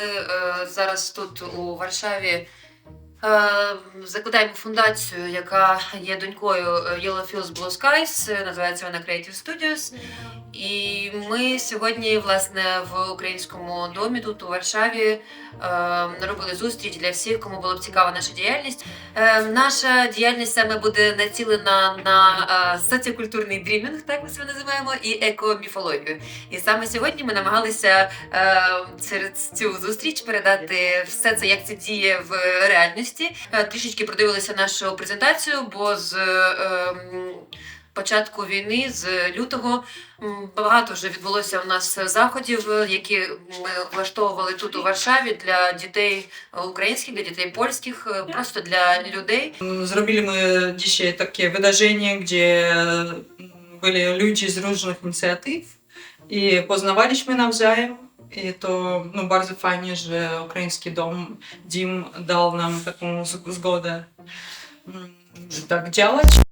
Ми е, зараз тут у Варшаві е, закладаємо фундацію, яка є донькою е, Yellow Fields Blue Skies, називається вона Creative Studios. І ми сьогодні, власне, в українському домі тут у Варшаві е, робили зустріч для всіх, кому було б цікава наша діяльність. Е, наша діяльність саме буде націлена на е, соціокультурний дрімінг, так ми це називаємо, і екоміфологію. І саме сьогодні ми намагалися через цю зустріч передати все це, як це діє в реальності. Трішечки продивилися нашу презентацію, бо з початку війни, з лютого, багато вже відбулося у нас заходів, е, які ми влаштовували тут у Варшаві для дітей е, українських, для дітей польських, е, просто для людей. Zrobili my dzisiaj takie wydarzenie, gdzie byli ludzie z różnych inicjatyw i poznawaliśmy nawzajem. I to no, bardzo fajnie, że ukraiński dom, DIM dał nam taką zgodę, mm, że tak działać.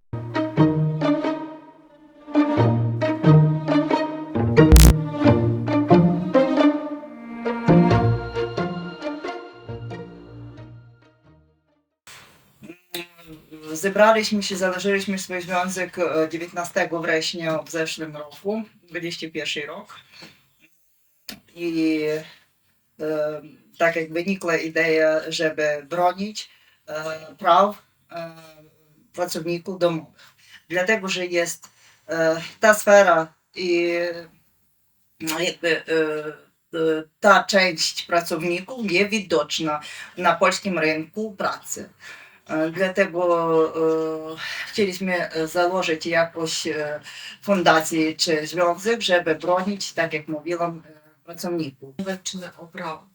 Zebraliśmy się, założyliśmy swój związek e, 19 września w zeszłym roku, 21 rok. I e, tak jak wynikła idea, żeby bronić e, praw e, pracowników domowych. Dlatego, że jest e, ta sfera i jakby e, e, ta część pracowników niewidoczna na polskim rynku pracy. E, Dlatego e, chcieliśmy e, założyć jakąś fundację czy związek, żeby bronić, tak jak mówiłam, pracowników. walczymy o prawo.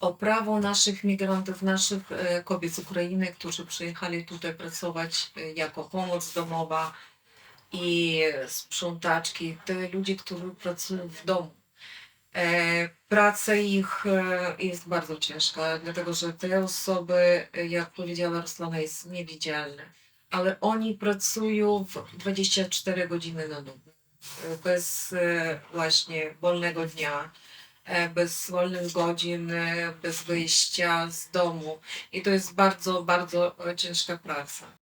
O prawo naszych migrantów, naszych kobiet z Ukrainy, którzy przyjechali tutaj pracować jako pomoc domowa i sprzątaczki, te ludzie, którzy pracują w domu. E, praca ich e, jest bardzo ciężka, dlatego że te osoby, jak powiedziała Ruslana, jest niewidzialne, ale oni pracują w 24 godziny na dobę, e, bez właśnie wolnego dnia bez wolnych godzin, bez wyjścia z domu. I to jest bardzo, bardzo ciężka praca.